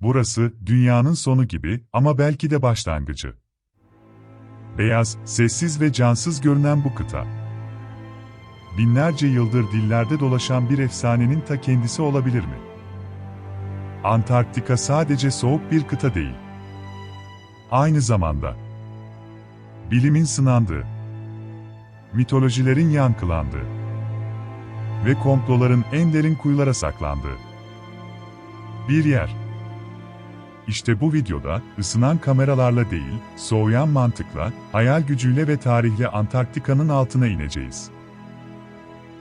Burası, dünyanın sonu gibi ama belki de başlangıcı. Beyaz, sessiz ve cansız görünen bu kıta. Binlerce yıldır dillerde dolaşan bir efsanenin ta kendisi olabilir mi? Antarktika sadece soğuk bir kıta değil. Aynı zamanda bilimin sınandığı, mitolojilerin yankılandığı ve komploların en derin kuyulara saklandığı bir yer. İşte bu videoda, ısınan kameralarla değil, soğuyan mantıkla, hayal gücüyle ve tarihle Antarktika'nın altına ineceğiz.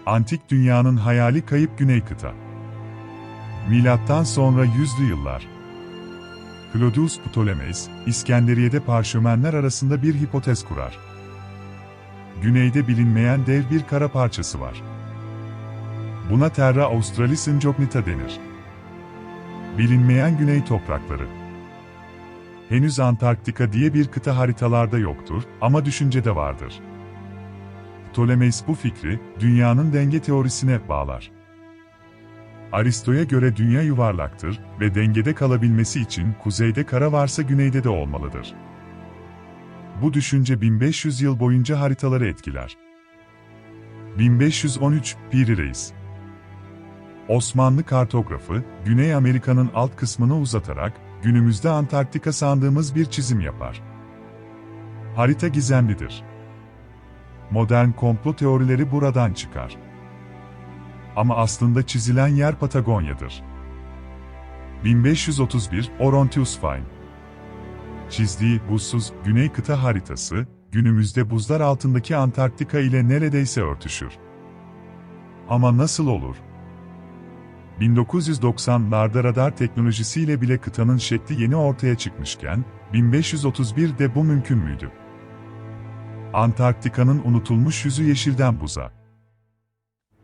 Antik dünyanın hayali kayıp güney kıta. Milattan sonra yüzlü yıllar. Claudius Ptolemeus, İskenderiye'de parşömenler arasında bir hipotez kurar. Güneyde bilinmeyen dev bir kara parçası var. Buna Terra Australis Incognita denir. Bilinmeyen güney toprakları. Henüz Antarktika diye bir kıta haritalarda yoktur ama düşüncede vardır. Ptolemeus bu fikri, dünyanın denge teorisine bağlar. Aristo'ya göre dünya yuvarlaktır ve dengede kalabilmesi için kuzeyde kara varsa güneyde de olmalıdır. Bu düşünce 1500 yıl boyunca haritaları etkiler. 1513 Piri Reis Osmanlı kartografı, Güney Amerika'nın alt kısmını uzatarak, günümüzde Antarktika sandığımız bir çizim yapar. Harita gizemlidir. Modern komplo teorileri buradan çıkar. Ama aslında çizilen yer Patagonya'dır. 1531 Orontius Fine Çizdiği buzsuz Güney kıta haritası, günümüzde buzlar altındaki Antarktika ile neredeyse örtüşür. Ama nasıl olur? 1990'larda radar teknolojisiyle bile kıtanın şekli yeni ortaya çıkmışken, 1531'de bu mümkün müydü? Antarktika'nın unutulmuş yüzü yeşilden buza.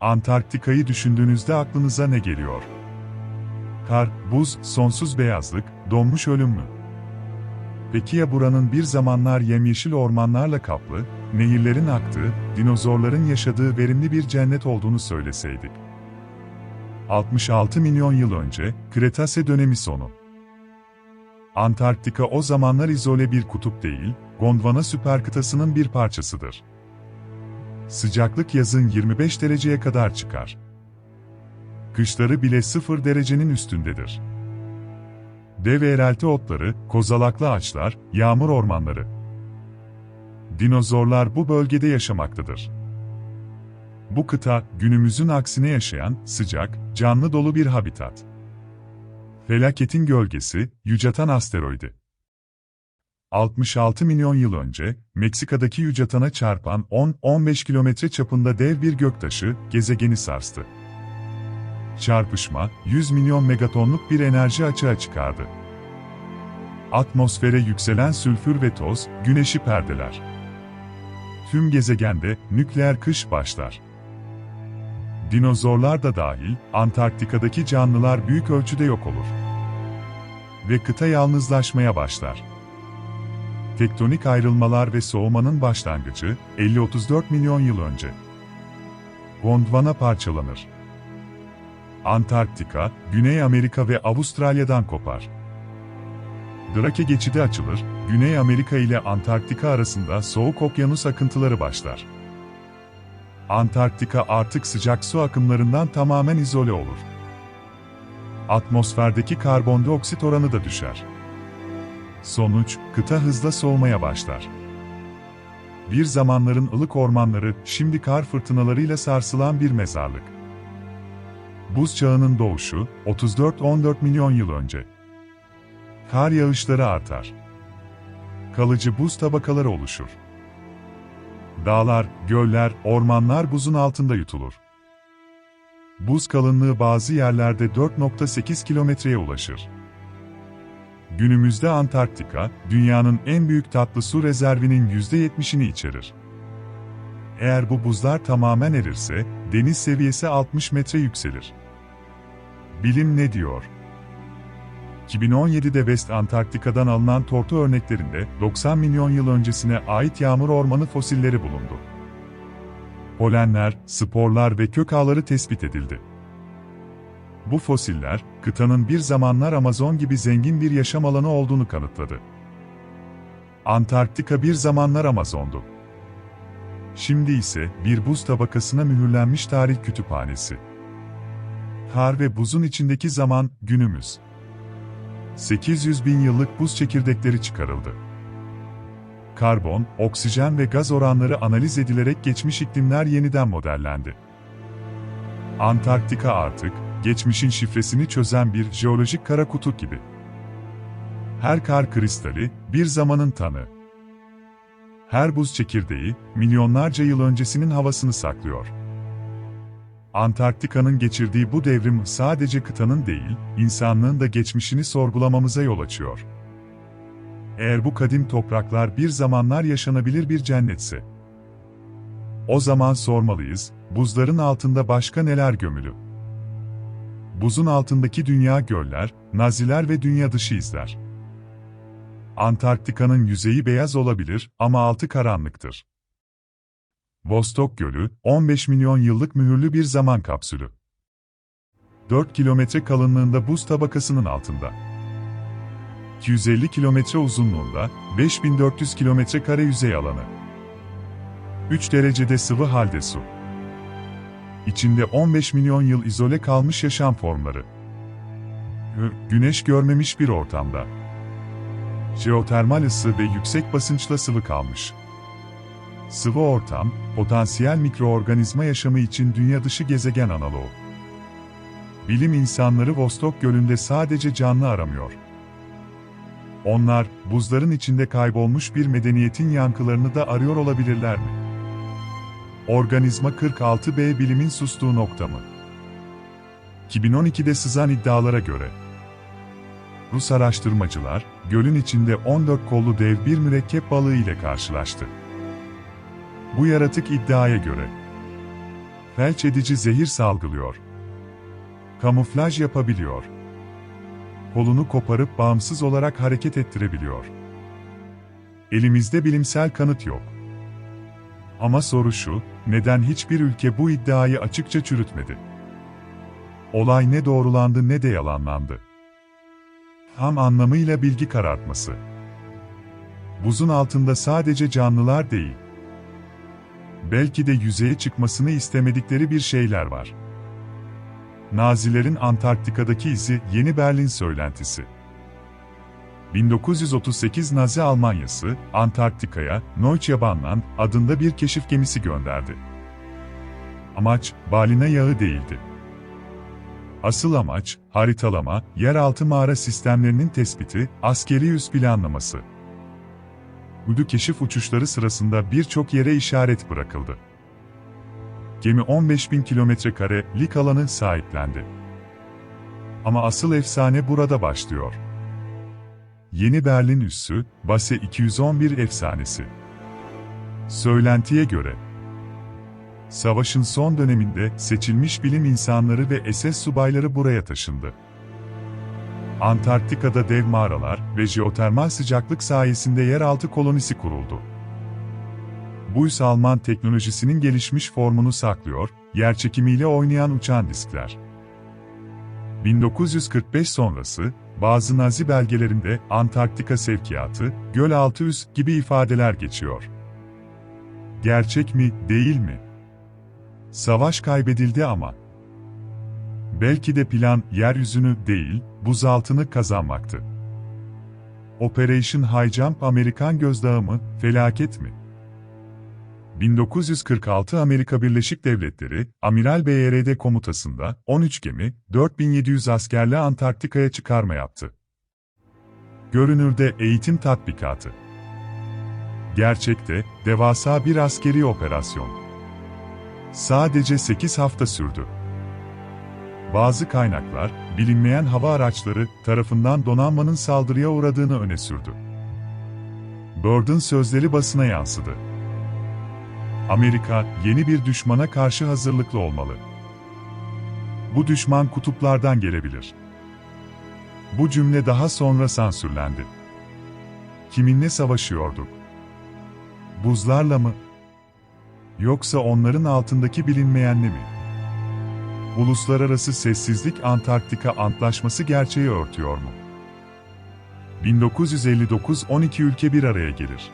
Antarktika'yı düşündüğünüzde aklınıza ne geliyor? Kar, buz, sonsuz beyazlık, donmuş ölüm mü? Peki ya buranın bir zamanlar yemyeşil ormanlarla kaplı, nehirlerin aktığı, dinozorların yaşadığı verimli bir cennet olduğunu söyleseydik? 66 milyon yıl önce, Kretase dönemi sonu. Antarktika o zamanlar izole bir kutup değil, Gondwana süperkıtasının bir parçasıdır. Sıcaklık yazın 25 dereceye kadar çıkar. Kışları bile 0 derecenin üstündedir. Dev eğrelti otları, kozalaklı ağaçlar, yağmur ormanları. Dinozorlar bu bölgede yaşamaktadır. Bu kıta, günümüzün aksine yaşayan, sıcak, canlı dolu bir habitat. Felaketin gölgesi, Yucatan asteroidi. 66 milyon yıl önce, Meksika'daki Yucatan'a çarpan 10-15 kilometre çapında dev bir göktaşı, gezegeni sarstı. Çarpışma, 100 milyon megatonluk bir enerji açığa çıkardı. Atmosfere yükselen sülfür ve toz, güneşi perdeler. Tüm gezegende nükleer kış başlar. Dinozorlar da dahil, Antarktika'daki canlılar büyük ölçüde yok olur. Ve kıta yalnızlaşmaya başlar. Tektonik ayrılmalar ve soğumanın başlangıcı, 50-34 milyon yıl önce. Gondwana parçalanır. Antarktika, Güney Amerika ve Avustralya'dan kopar. Drake geçidi açılır, Güney Amerika ile Antarktika arasında soğuk okyanus akıntıları başlar. Antarktika artık sıcak su akımlarından tamamen izole olur. Atmosferdeki karbondioksit oranı da düşer. Sonuç, kıta hızla soğumaya başlar. Bir zamanların ılık ormanları, şimdi kar fırtınalarıyla sarsılan bir mezarlık. Buz çağının doğuşu, 34-14 milyon yıl önce. Kar yağışları artar. Kalıcı buz tabakaları oluşur. Dağlar, göller, ormanlar buzun altında yutulur. Buz kalınlığı bazı yerlerde 4.8 kilometreye ulaşır. Günümüzde Antarktika, dünyanın en büyük tatlı su rezervinin %70'ini içerir. Eğer bu buzlar tamamen erirse, deniz seviyesi 60 metre yükselir. Bilim ne diyor? 2017'de West Antarktika'dan alınan tortu örneklerinde 90 milyon yıl öncesine ait yağmur ormanı fosilleri bulundu. Polenler, sporlar ve kök ağları tespit edildi. bu fosiller, kıtanın bir zamanlar Amazon gibi zengin bir yaşam alanı olduğunu kanıtladı. Antarktika bir zamanlar Amazon'du. Şimdi ise bir buz tabakasına mühürlenmiş tarih kütüphanesi. Kar ve buzun içindeki zaman, günümüz. 800 bin yıllık buz çekirdekleri çıkarıldı. Karbon, oksijen ve gaz oranları analiz edilerek geçmiş iklimler yeniden modellendi. Antarktika artık, geçmişin şifresini çözen bir jeolojik kara kutu gibi. Her kar kristali, bir zamanın tanı. Her buz çekirdeği, milyonlarca yıl öncesinin havasını saklıyor. Antarktika'nın geçirdiği bu devrim sadece kıtanın değil, insanlığın da geçmişini sorgulamamıza yol açıyor. Eğer bu kadim topraklar bir zamanlar yaşanabilir bir cennetse, o zaman sormalıyız, buzların altında başka neler gömülü? Buzun altındaki dünya göller, naziler ve dünya dışı izler. Antarktika'nın yüzeyi beyaz olabilir ama altı karanlıktır. Vostok Gölü, 15 milyon yıllık mühürlü bir zaman kapsülü. 4 kilometre kalınlığında buz tabakasının altında. 250 kilometre uzunluğunda, 5400 kilometre kare yüzey alanı. 3 derecede sıvı halde su. İçinde 15 milyon yıl izole kalmış yaşam formları. Gü- Güneş görmemiş bir ortamda. Jeotermal ısı ve yüksek basınçla sıvı kalmış. Sıvı ortam, potansiyel mikroorganizma yaşamı için dünya dışı gezegen analoğu. Bilim insanları Vostok Gölü'nde sadece canlı aramıyor. Onlar, buzların içinde kaybolmuş bir medeniyetin yankılarını da arıyor olabilirler mi? Organizma 46B bilimin sustuğu nokta mı? 2012'de sızan iddialara göre, Rus araştırmacılar, gölün içinde 14 kollu dev bir mürekkep balığı ile karşılaştı. Bu yaratık iddiaya göre, felç edici zehir salgılıyor, kamuflaj yapabiliyor, kolunu koparıp bağımsız olarak hareket ettirebiliyor. Elimizde bilimsel kanıt yok. Ama soru şu, neden hiçbir ülke bu iddiayı açıkça çürütmedi? Olay ne doğrulandı ne de yalanlandı. Tam anlamıyla bilgi karartması. Buzun altında sadece canlılar değil. Belki de yüzeye çıkmasını istemedikleri bir şeyler var. Nazilerin Antarktika'daki izi Yeni Berlin söylentisi. 1938 Nazi Almanyası, Antarktika'ya Banland adında bir keşif gemisi gönderdi. Amaç, balina yağı değildi. Asıl amaç, haritalama, yeraltı mağara sistemlerinin tespiti, askeri üs planlaması. Uydu keşif uçuşları sırasında birçok yere işaret bırakıldı. Gemi 15.000 kilometrekare alanı sahiplendi. Ama asıl efsane burada başlıyor. Yeni Berlin üssü, Base 211 efsanesi. Söylentiye göre, Savaşın son döneminde seçilmiş bilim insanları ve SS subayları buraya taşındı. Antarktika'da dev mağaralar ve jeotermal sıcaklık sayesinde yeraltı kolonisi kuruldu. Bu üs Alman teknolojisinin gelişmiş formunu saklıyor, yerçekimiyle oynayan uçan diskler. 1945 sonrası, bazı Nazi belgelerinde Antarktika sevkiyatı, göl altı üs gibi ifadeler geçiyor. Gerçek mi, değil mi? Savaş kaybedildi ama. Belki de plan yeryüzünü değil, buzaltını kazanmaktı. Operation High Jump Amerikan gözdağı mı, felaket mi? 1946 Amerika Birleşik Devletleri, Amiral BYRD komutasında 13 gemi, 4700 askerle Antarktika'ya çıkarma yaptı. Görünürde eğitim tatbikatı. Gerçekte, devasa bir askeri operasyon. Sadece 8 hafta sürdü. Bazı kaynaklar, bilinmeyen hava araçları tarafından donanmanın saldırıya uğradığını öne sürdü. Bird'ın sözleri basına yansıdı. Amerika, yeni bir düşmana karşı hazırlıklı olmalı. Bu düşman kutuplardan gelebilir. Bu cümle daha sonra sansürlendi. Kiminle savaşıyorduk? Buzlarla mı? Yoksa onların altındaki bilinmeyenle mi? Uluslararası Sessizlik Antarktika Antlaşması gerçeği örtüyor mu? 1959 12 ülke bir araya gelir.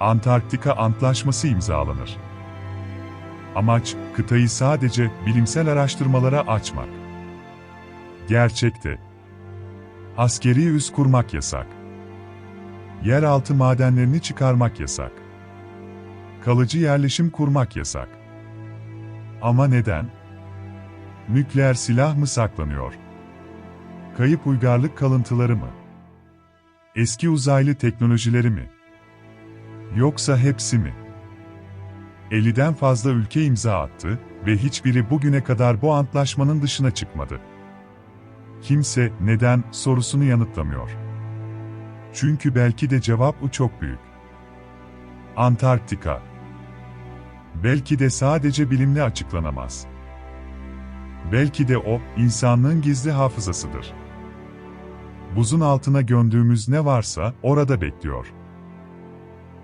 Antarktika Antlaşması imzalanır. Amaç, kıtayı sadece bilimsel araştırmalara açmak. Gerçekte. Askeri üs kurmak yasak. Yeraltı madenlerini çıkarmak yasak. Kalıcı yerleşim kurmak yasak. Ama neden? Nükleer silah mı saklanıyor? Kayıp uygarlık kalıntıları mı? Eski uzaylı teknolojileri mi? Yoksa hepsi mi? 50'den fazla ülke imza attı ve hiçbiri bugüne kadar bu antlaşmanın dışına çıkmadı. Kimse neden sorusunu yanıtlamıyor. Çünkü belki de cevap o çok büyük. Antarktika. Belki de sadece bilimle açıklanamaz. Belki de o, insanlığın gizli hafızasıdır. Buzun altına gömdüğümüz ne varsa orada bekliyor.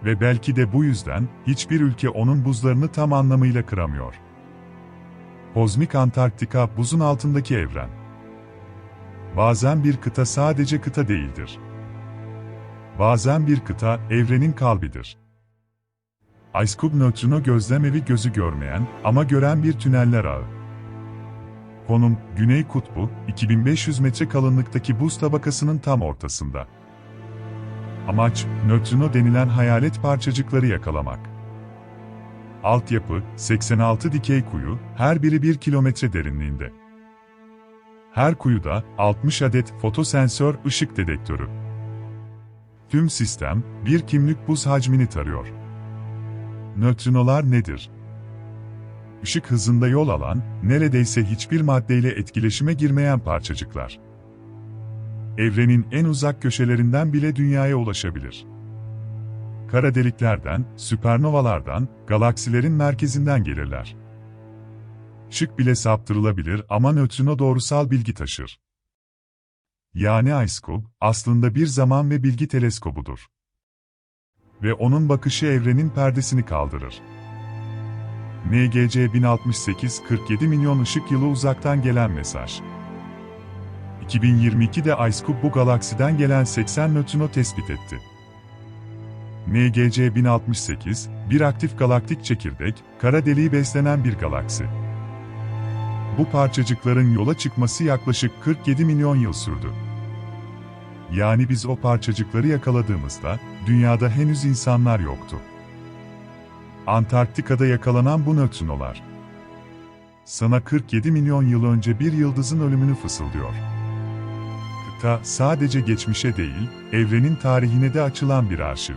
Ve belki de bu yüzden hiçbir ülke onun buzlarını tam anlamıyla kıramıyor. Kozmik Antarktika buzun altındaki evren. Bazen bir kıta sadece kıta değildir. Bazen bir kıta evrenin kalbidir. IceCube nötrino gözlemevi gözü görmeyen ama gören bir tüneller ağı. Konum, Güney Kutbu, 2500 metre kalınlıktaki buz tabakasının tam ortasında. Amaç, nötrino denilen hayalet parçacıkları yakalamak. Altyapı, 86 dikey kuyu, her biri 1 kilometre derinliğinde. Her kuyuda 60 adet fotosensör ışık dedektörü. Tüm sistem, bir kimlik buz hacmini tarıyor. Nötrinolar nedir? Işık hızında yol alan, neredeyse hiçbir maddeyle etkileşime girmeyen parçacıklar. Evrenin en uzak köşelerinden bile dünyaya ulaşabilir. Kara deliklerden, süpernovalardan, galaksilerin merkezinden gelirler. Işık bile saptırılabilir ama nötrino doğrusal bilgi taşır. Yani IceCube, aslında bir zaman ve bilgi teleskobudur. Ve onun bakışı evrenin perdesini kaldırır. NGC 1068 47 milyon ışık yılı uzaktan gelen mesaj. 2022'de IceCube bu galaksiden gelen 80 nötrino tespit etti. NGC 1068, bir aktif galaktik çekirdek, kara deliği beslenen bir galaksi. Bu parçacıkların yola çıkması yaklaşık 47 milyon yıl sürdü. Yani biz o parçacıkları yakaladığımızda, dünyada henüz insanlar yoktu. Antarktika'da yakalanan bu nötrinolar. Sana 47 milyon yıl önce bir yıldızın ölümünü fısıldıyor. Kıta sadece geçmişe değil, evrenin tarihine de açılan bir arşiv.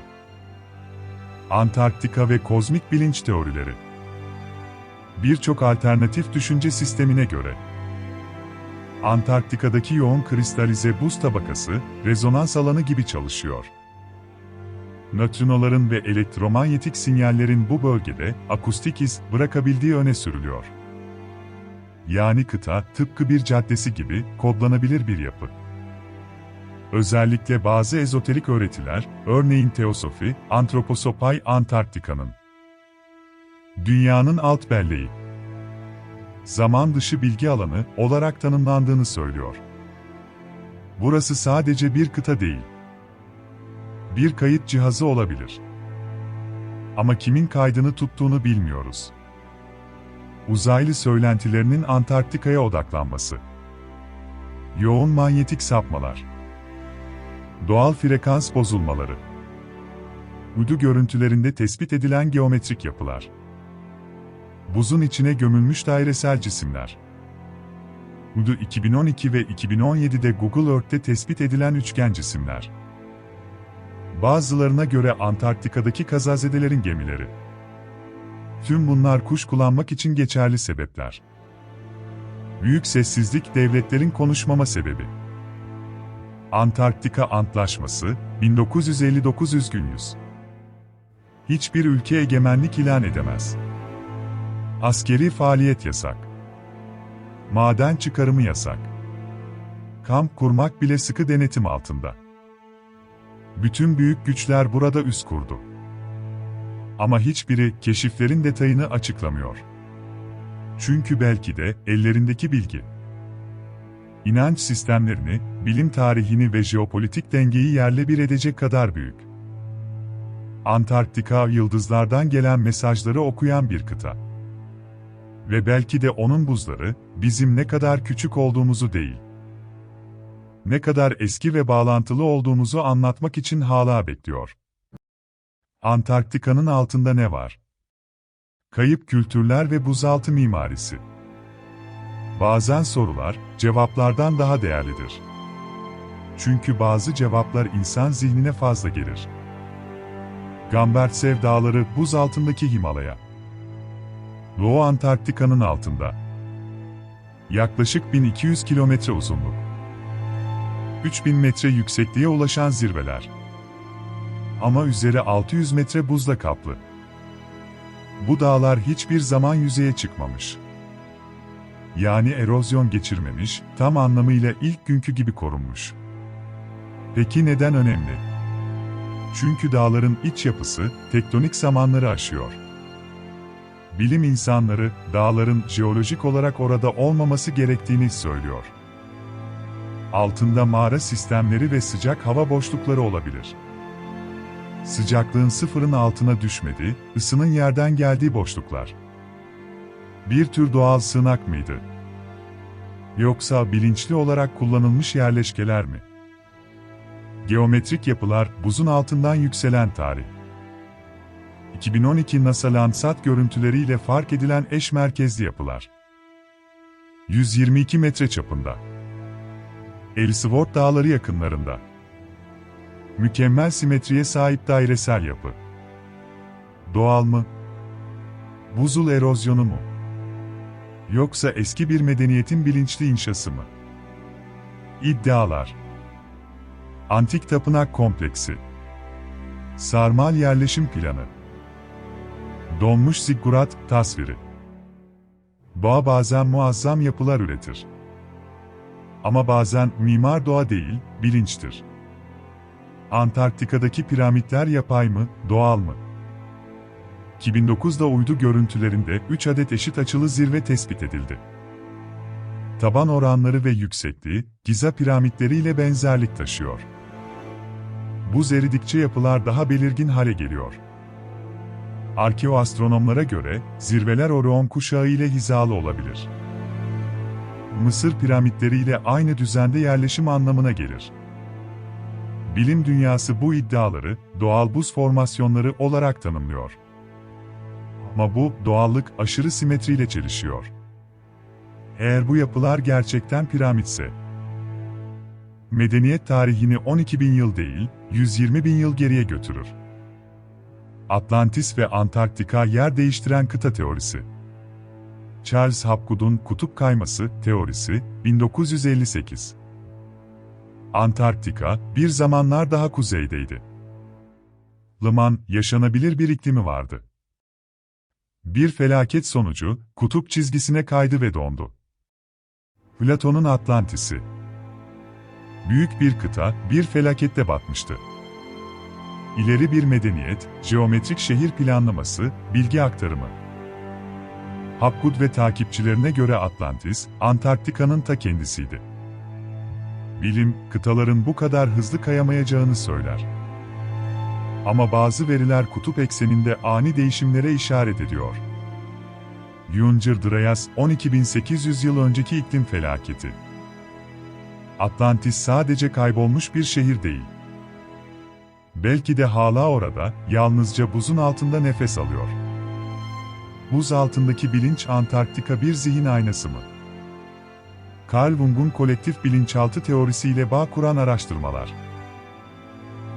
Antarktika ve kozmik bilinç teorileri. Birçok alternatif düşünce sistemine göre Antarktika'daki yoğun kristalize buz tabakası, rezonans alanı gibi çalışıyor. Nötrinoların ve elektromanyetik sinyallerin bu bölgede akustik iz bırakabildiği öne sürülüyor. Yani kıta, tıpkı bir caddesi gibi kodlanabilir bir yapı. Özellikle bazı ezoterik öğretiler, örneğin teosofi, antroposopay Antarktika'nın dünyanın alt belleği, zaman dışı bilgi alanı olarak tanımlandığını söylüyor. Burası sadece bir kıta değil. Bir kayıt cihazı olabilir. Ama kimin kaydını tuttuğunu bilmiyoruz. Uzaylı söylentilerinin Antarktika'ya odaklanması. Yoğun manyetik sapmalar. Doğal frekans bozulmaları. Uydu görüntülerinde tespit edilen geometrik yapılar. Buzun içine gömülmüş dairesel cisimler. Uydu 2012 ve 2017'de Google Earth'te tespit edilen üçgen cisimler. Bazılarına göre Antarktika'daki kazazedelerin gemileri. Tüm bunlar kuş kullanmak için geçerli sebepler. Büyük sessizlik devletlerin konuşmama sebebi. Antarktika Antlaşması, 1959 üzgün yüz. Hiçbir ülke egemenlik ilan edemez. Askeri faaliyet yasak. Maden çıkarımı yasak. Kamp kurmak bile sıkı denetim altında. Bütün büyük güçler burada üst kurdu. Ama hiçbiri keşiflerin detayını açıklamıyor. Çünkü belki de ellerindeki bilgi, inanç sistemlerini, bilim tarihini ve jeopolitik dengeyi yerle bir edecek kadar büyük. Antarktika yıldızlardan gelen mesajları okuyan bir kıta. Ve belki de onun buzları, bizim ne kadar küçük olduğumuzu değil, ne kadar eski ve bağlantılı olduğumuzu anlatmak için hala bekliyor. Antarktika'nın altında ne var? Kayıp kültürler ve buzaltı mimarisi. Bazen sorular, cevaplardan daha değerlidir. Çünkü bazı cevaplar insan zihnine fazla gelir. Gambertsev Dağları buz altındaki Himalaya. Doğu Antarktika'nın altında. Yaklaşık 1200 kilometre uzunluk. 3000 metre yüksekliğe ulaşan zirveler. Ama üzeri 600 metre buzla kaplı. Bu dağlar hiçbir zaman yüzeye çıkmamış. Yani erozyon geçirmemiş, tam anlamıyla ilk günkü gibi korunmuş. Peki neden önemli? Çünkü dağların iç yapısı, tektonik zamanları aşıyor. Bilim insanları, dağların jeolojik olarak orada olmaması gerektiğini söylüyor. Altında mağara sistemleri ve sıcak hava boşlukları olabilir. Sıcaklığın sıfırın altına düşmedi, ısının yerden geldiği boşluklar. Bir tür doğal sığınak mıydı? Yoksa bilinçli olarak kullanılmış yerleşkeler mi? Geometrik yapılar, buzun altından yükselen tarih. 2012 NASA Landsat görüntüleriyle fark edilen eş merkezli yapılar. 122 metre çapında. Ellsworth Dağları yakınlarında. Mükemmel simetriye sahip dairesel yapı. Doğal mı? Buzul erozyonu mu? Yoksa eski bir medeniyetin bilinçli inşası mı? İddialar Antik Tapınak Kompleksi Sarmal Yerleşim Planı Donmuş ziggurat tasviri Doğa bazen muazzam yapılar üretir. Ama bazen mimar doğa değil, bilinçtir. Antarktika'daki piramitler yapay mı, doğal mı? 2009'da uydu görüntülerinde 3 adet eşit açılı zirve tespit edildi. Taban oranları ve yüksekliği, Giza piramitleriyle benzerlik taşıyor. Buz eridikçe yapılar daha belirgin hale geliyor. Arkeoastronomlara göre, zirveler Orion kuşağı ile hizalı olabilir. Mısır piramitleriyle aynı düzende yerleşim anlamına gelir. Bilim dünyası bu iddiaları, doğal buz formasyonları olarak tanımlıyor. Ama bu, doğallık aşırı simetriyle çelişiyor. Eğer bu yapılar gerçekten piramitse, medeniyet tarihini 12 bin yıl değil, 120 bin yıl geriye götürür. Atlantis ve Antarktika yer değiştiren kıta teorisi. Charles Hapgood'un kutup kayması teorisi, 1958. Antarktika, bir zamanlar daha kuzeydeydi. Liman, yaşanabilir bir iklimi vardı. Bir felaket sonucu, kutup çizgisine kaydı ve dondu. Platon'un Atlantis'i. Büyük bir kıta, bir felakette batmıştı. İleri bir medeniyet, geometrik şehir planlaması, bilgi aktarımı. Hapgood ve takipçilerine göre Atlantis, Antarktika'nın ta kendisiydi. Bilim, kıtaların bu kadar hızlı kayamayacağını söyler. Ama bazı veriler kutup ekseninde ani değişimlere işaret ediyor. Yunger Dryas, 12.800 yıl önceki iklim felaketi. Atlantis sadece kaybolmuş bir şehir değil. Belki de hala orada, yalnızca buzun altında nefes alıyor. Buz altındaki bilinç Antarktika bir zihin aynası mı? Carl Jung'un kolektif bilinçaltı teorisiyle bağ kuran araştırmalar.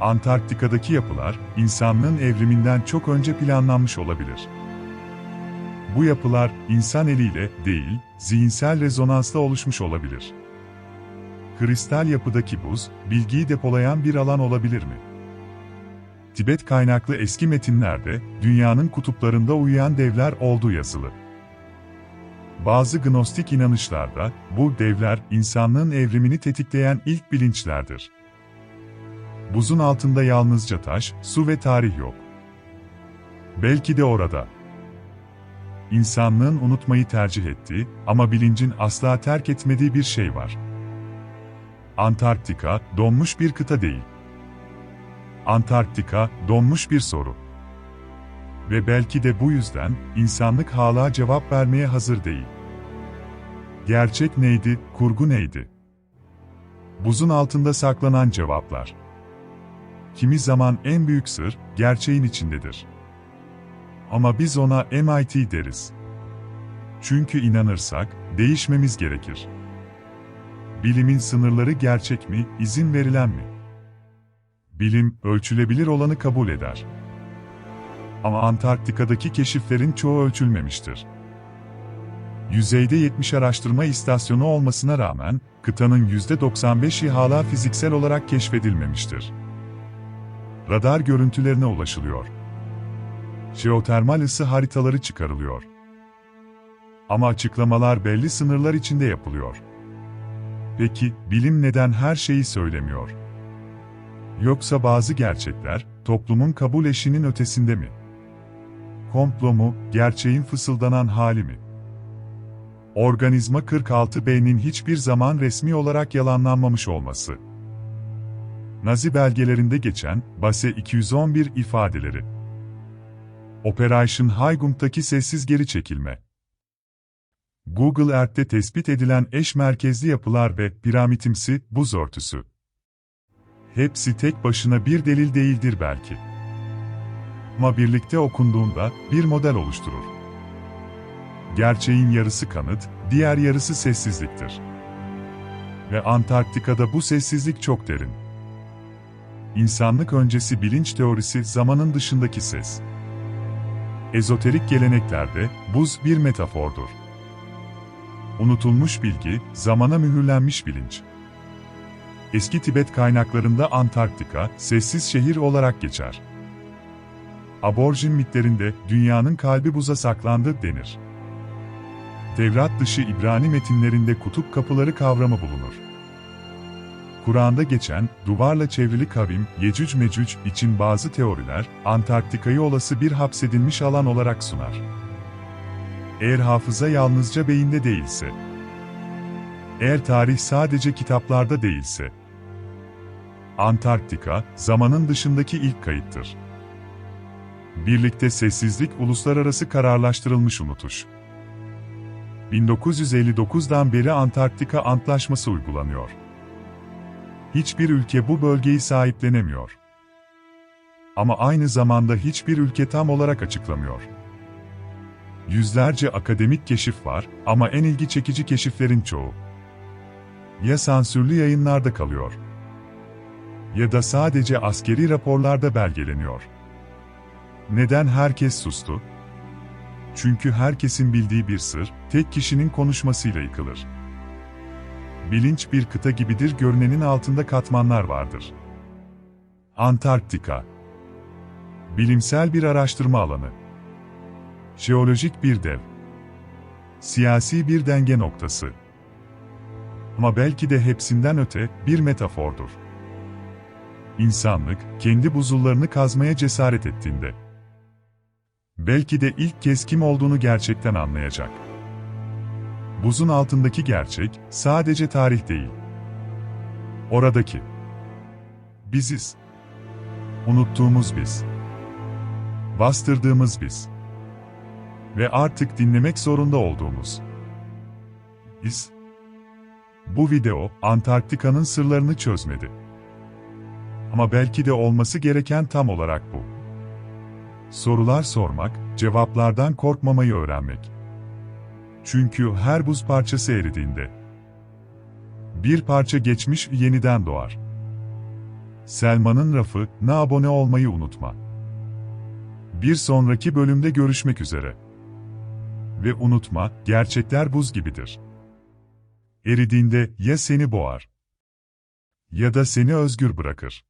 Antarktika'daki yapılar, insanlığın evriminden çok önce planlanmış olabilir. Bu yapılar, insan eliyle değil, zihinsel rezonansla oluşmuş olabilir. Kristal yapıdaki buz, bilgiyi depolayan bir alan olabilir mi? Tibet kaynaklı eski metinlerde, dünyanın kutuplarında uyuyan devler olduğu yazılı. Bazı gnostik inanışlarda, bu devler, insanlığın evrimini tetikleyen ilk bilinçlerdir. Buzun altında yalnızca taş, su ve tarih yok. Belki de orada. insanlığın unutmayı tercih ettiği ama bilincin asla terk etmediği bir şey var. Antarktika, donmuş bir kıta değil. Antarktika, donmuş bir soru. Ve belki de bu yüzden, insanlık hala cevap vermeye hazır değil. Gerçek neydi, kurgu neydi? Buzun altında saklanan cevaplar. Kimi zaman en büyük sır, gerçeğin içindedir. Ama biz ona MIT deriz. Çünkü inanırsak, değişmemiz gerekir. Bilimin sınırları gerçek mi, izin verilen mi? Bilim, ölçülebilir olanı kabul eder. Ama Antarktika'daki keşiflerin çoğu ölçülmemiştir. Yüzeyde 70 araştırma istasyonu olmasına rağmen, kıtanın %95'i hala fiziksel olarak keşfedilmemiştir. Radar görüntülerine ulaşılıyor. Jeotermal ısı haritaları çıkarılıyor. Ama açıklamalar belli sınırlar içinde yapılıyor. Peki, bilim neden her şeyi söylemiyor? Yoksa bazı gerçekler, toplumun kabul eşinin ötesinde mi? Komplo mu, gerçeğin fısıldanan hali mi? Organizma 46B'nin hiçbir zaman resmi olarak yalanlanmamış olması. Nazi belgelerinde geçen Base 211 ifadeleri. Operation Haygung'taki sessiz geri çekilme. Google Earth'te tespit edilen eş merkezli yapılar ve piramitimsi buz örtüsü. Hepsi tek başına bir delil değildir belki. Ama birlikte okunduğunda bir model oluşturur. Gerçeğin yarısı kanıt, diğer yarısı sessizliktir. Ve Antarktika'da bu sessizlik çok derin. İnsanlık öncesi bilinç teorisi zamanın dışındaki ses. Ezoterik geleneklerde buz bir metafordur. Unutulmuş bilgi, zamana mühürlenmiş bilinç. Eski Tibet kaynaklarında Antarktika, sessiz şehir olarak geçer. Aborjin mitlerinde dünyanın kalbi buza saklandı denir. Tevrat dışı İbrani metinlerinde kutup kapıları kavramı bulunur. Kur'an'da geçen duvarla çevrili kavim Yecüc Mecüc için bazı teoriler Antarktika'yı olası bir hapsedilmiş alan olarak sunar. Eğer hafıza yalnızca beyinde değilse, eğer tarih sadece kitaplarda değilse, Antarktika, zamanın dışındaki ilk kayıttır. Birlikte sessizlik uluslararası kararlaştırılmış unutuş. 1959'dan beri Antarktika Antlaşması uygulanıyor. Hiçbir ülke bu bölgeyi sahiplenemiyor. Ama aynı zamanda hiçbir ülke tam olarak açıklamıyor. Yüzlerce akademik keşif var ama en ilgi çekici keşiflerin çoğu ya sansürlü yayınlarda kalıyor ya da sadece askeri raporlarda belgeleniyor. Neden herkes sustu? Çünkü herkesin bildiği bir sır, tek kişinin konuşmasıyla yıkılır. Bilinç bir kıta gibidir görünenin altında katmanlar vardır. Antarktika Bilimsel bir araştırma alanı. Jeolojik bir dev. Siyasi bir denge noktası. Ama belki de hepsinden öte bir metafordur. İnsanlık, kendi buzullarını kazmaya cesaret ettiğinde, belki de ilk kez kim olduğunu gerçekten anlayacak. Buzun altındaki gerçek, sadece tarih değil. Oradaki. Biziz. Unuttuğumuz biz. Bastırdığımız biz. Ve artık dinlemek zorunda olduğumuz. Biz. Bu video, Antarktika'nın sırlarını çözmedi. Ama belki de olması gereken tam olarak bu. Sorular sormak, cevaplardan korkmamayı öğrenmek. Çünkü her buz parçası eridiğinde bir parça geçmiş yeniden doğar. Selman'ın rafı, na abone olmayı unutma. Bir sonraki bölümde görüşmek üzere. Ve unutma, gerçekler buz gibidir. Eridiğinde ya seni boğar ya da seni özgür bırakır.